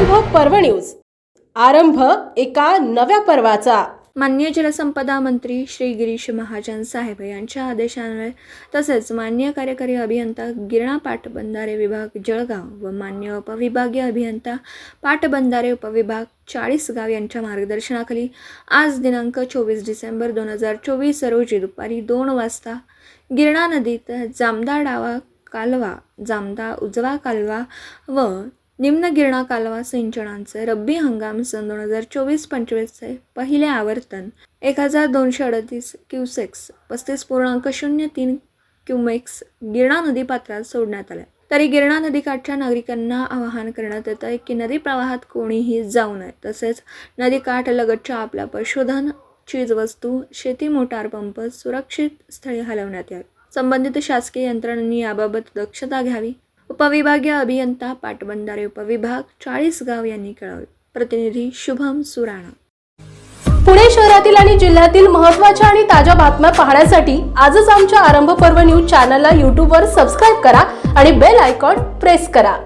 पर्व न्यूज. आरंभ एका नव्या पर्वाचा. मान्य जलसंपदा मंत्री श्री गिरीश महाजन साहेब यांच्या आदेशान्वये तसेच मान्य कार्यकारी अभियंता गिरणा पाटबंधारे विभाग जळगाव व मान्य उपविभागीय अभियंता पाटबंधारे उपविभाग चाळीसगाव यांच्या मार्गदर्शनाखाली आज दिनांक चोवीस डिसेंबर दोन हजार चोवीस रोजी दुपारी दोन वाजता गिरणा नदीत जामदा डावा कालवा जामदा उजवा कालवा व निम्न गिरणा कालवा सिंचनांचे रब्बी हंगाम सन दोन हजार चोवीस पंचवीसचे पहिले आवर्तन एक हजार दोनशे अडतीस क्युसेक्स पस्तीस पूर्णांक शून्य तीन क्युमेक्स गिरणा नदी पात्रात सोडण्यात आल्या. तरी गिरणा नदीकाठच्या नागरिकांना आवाहन करण्यात येत आहे की नदी प्रवाहात कोणीही जाऊ नये. तसेच नदीकाठ लगतच्या आपल्या पशुधन चीजवस्तू शेती मोटार पंप सुरक्षित स्थळी हलवण्यात यावे. संबंधित शासकीय यंत्रणांनी याबाबत दक्षता घ्यावी. उपविभागीय अभियंता पाटबंधारे उपविभाग चाळीस गाव यांनी कळवले. प्रतिनिधी शुभम सुराणा. पुणे शहरातील आणि जिल्ह्यातील महत्त्वाच्या आणि ताज्या बातम्या पाहण्यासाठी आजच आमच्या आरंभ पर्व न्यूज चॅनलला यूट्यूबवर सबस्क्राईब करा आणि बेल आयकॉन प्रेस करा.